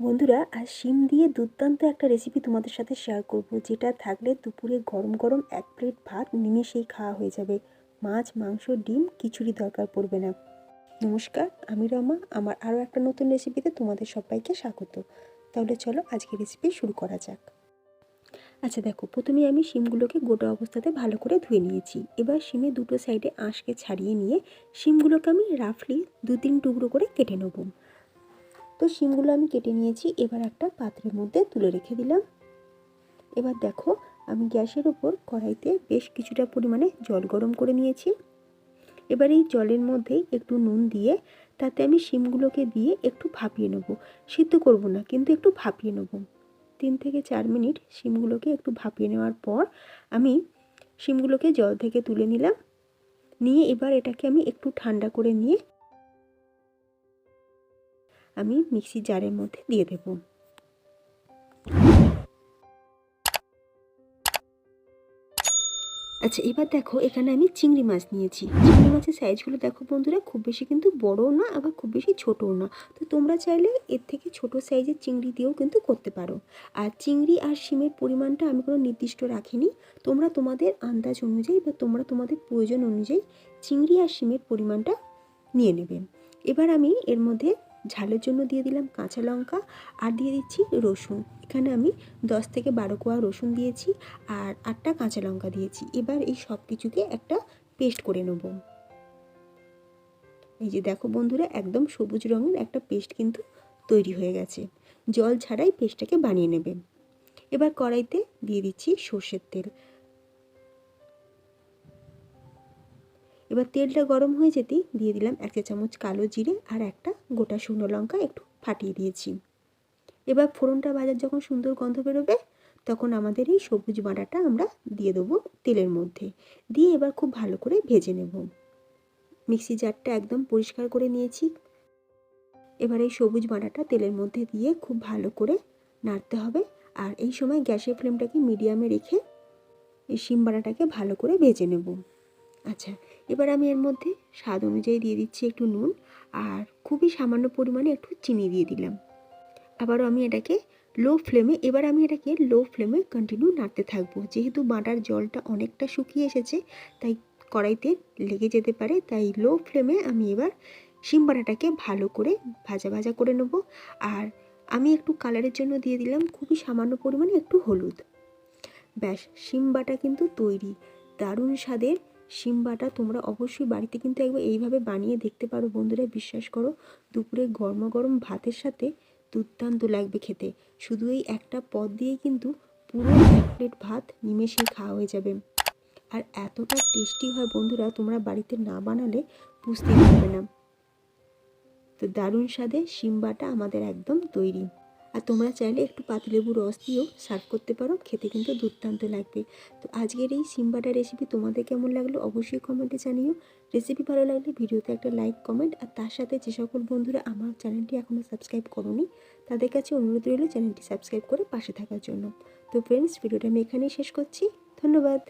বন্ধুরা, আজ শিম দিয়ে দুর্দান্ত একটা রেসিপি তোমাদের সাথে শেয়ার করব, যেটা থাকলে দুপুরে গরম গরম এক প্লেট ভাত, নিমেষেই খাওয়া হয়ে যাবে। মাছ, মাংস, ডিম কিছুরই দরকার পড়বে না। নমস্কার, আমি রমা, আমার আরও একটা নতুন রেসিপিতে তোমাদের সবাইকে স্বাগত। তাহলে চলো আজকে রেসিপি শুরু করা যাক। আচ্ছা দেখো, প্রথমে আমি শিমগুলোকে গোটা অবস্থাতে ভালো করে ধুয়ে নিয়েছি। এবার শিমে দুটো সাইডে আঁশকে ছাড়িয়ে নিয়ে শিমগুলোকে আমি রাফলি দু তিন টুকরো করে কেটে নেব। তো শিমগুলো আমি কেটে নিয়েছি, এবার একটা পাত্রের মধ্যে তুলে রেখে দিলাম। এবার দেখো, আমি গ্যাসের ওপর কড়াইতে বেশ কিছুটা পরিমাণে জল গরম করে নিয়েছি। এবার এই জলের মধ্যে একটু নুন দিয়ে তাতে আমি শিমগুলোকে দিয়ে একটু ভাপিয়ে নেব। সিদ্ধ করব না, কিন্তু একটু ভাপিয়ে নেব। তিন থেকে চার মিনিট শিমগুলোকে একটু ভাপিয়ে নেওয়ার পর আমি শিমগুলোকে জল থেকে তুলে নিলাম। নিয়ে এবার এটাকে আমি একটু ঠান্ডা করে নিয়ে আমি মিক্সি জারের মধ্যে দিয়ে দেব। আচ্ছা এবার দেখো, এখানে আমি চিংড়ি মাছ নিয়েছি। চিংড়ি মাছের সাইজগুলো দেখো বন্ধুরা, খুব বেশি কিন্তু বড়ও না, আবার খুব বেশি ছোটও না। তো তোমরা চাইলে এর থেকে ছোট সাইজের চিংড়ি দিয়েও কিন্তু করতে পারো। আর চিংড়ি আর শিমের পরিমাণটা আমি কোনো নির্দিষ্ট রাখিনি। তোমরা তোমাদের আন্দাজ অনুযায়ী বা তোমরা তোমাদের প্রয়োজন অনুযায়ী চিংড়ি আর শিমের পরিমাণটা নিয়ে নেবে। এবার আমি এর মধ্যে ঝালের জন্য দিয়ে দিলাম কাঁচা লঙ্কা আর দিয়ে দিচ্ছি রসুন। এখানে আমি দশ থেকে বারো কোয়া রসুন দিয়েছি আর আটটা কাঁচা লঙ্কা দিয়েছি। এবার এই সব কিছুকে একটা পেস্ট করে নেব। এই যে দেখো বন্ধুরা, একদম সবুজ রঙের একটা পেস্ট কিন্তু তৈরি হয়ে গেছে। জল ছাড়াই পেস্টটাকে বানিয়ে নেবেন এবার কড়াইতে দিয়ে দিচ্ছি সর্ষের তেল। এবার তেলটা গরম হয়ে যেতেই দিয়ে দিলাম এক চা চামচ কালো জিরে আর একটা গোটা শুকনো লঙ্কা একটু ফাটিয়ে দিয়েছি। এবার ফোড়নটা বাজার যখন সুন্দর গন্ধ বেরোবে, তখন আমাদের এই সবুজ বাটাটা আমরা দিয়ে দেবো তেলের মধ্যে। দিয়ে এবার খুব ভালো করে ভেজে নেব। মিক্সি জারটা একদম পরিষ্কার করে নিয়েছি। এবার এই সবুজ বাটাটা তেলের মধ্যে দিয়ে খুব ভালো করে নাড়তে হবে আর এই সময় গ্যাসের ফ্লেমটাকে মিডিয়ামে রেখে এই শিম বাটাটাকে ভালো করে ভেজে নেব। আচ্ছা এবার আমি এর মধ্যে স্বাদ অনুযায়ী দিয়ে দিচ্ছি একটু নুন আর খুবই সামান্য পরিমাণে একটু চিনি দিয়ে দিলাম। আবারও আমি এটাকে লো ফ্লেমে এবার আমি এটাকে লো ফ্লেমে কন্টিনিউ নাড়তে থাকব। যেহেতু বাটার জলটা অনেকটা শুকিয়ে এসেছে, তাই কড়াইতে লেগে যেতে পারে, তাই লো ফ্লেমে আমি এবার শিম বাটাটাকে ভালো করে ভাজা ভাজা করে নেব। আর আমি একটু কালারের জন্য দিয়ে দিলাম খুবই সামান্য পরিমাণে একটু হলুদ। ব্যাস, শিম বাটা কিন্তু তৈরি। দারুণ স্বাদের শিমবাটা তোমরা অবশ্যই বাড়িতে কিন্তু একবার এইভাবে বানিয়ে দেখতে পারো। বন্ধুরা, বিশ্বাস করো, দুপুরে গরম গরম ভাতের সাথে দুর্দান্ত লাগবে খেতে। শুধু এই একটা পদ দিয়েই কিন্তু পুরো এক প্লেট ভাত নিমেষেই খাওয়া হয়ে যাবে। আর এতটা টেস্টি হয় বন্ধুরা, তোমরা বাড়িতে না বানালে বুঝতেই পারবে না। তো দারুণ স্বাদে শিমবাটা আমাদের একদম তৈরি। আর তোমরা চাইলে একটু পাতিলেবুর রস দিয়েও সার্ভ করতে পারো, খেতে কিন্তু দুর্দান্ত লাগবে। তো আজকের এই সিম্বাটা রেসিপি তোমাদের কেমন লাগল অবশ্যই কমেন্টে জানিও। রেসিপি ভালো লাগলে ভিডিওতে একটা লাইক কমেন্ট আর তার সাথে যে সকল বন্ধুরা আমার চ্যানেলটি এখনও সাবস্ক্রাইব করোনি, তাদের কাছে অনুরোধ রইল চ্যানেলটি সাবস্ক্রাইব করে পাশে থাকার জন্য। তো ফ্রেন্ডস ভিডিওটা আমি এখানেই শেষ করছি। ধন্যবাদ।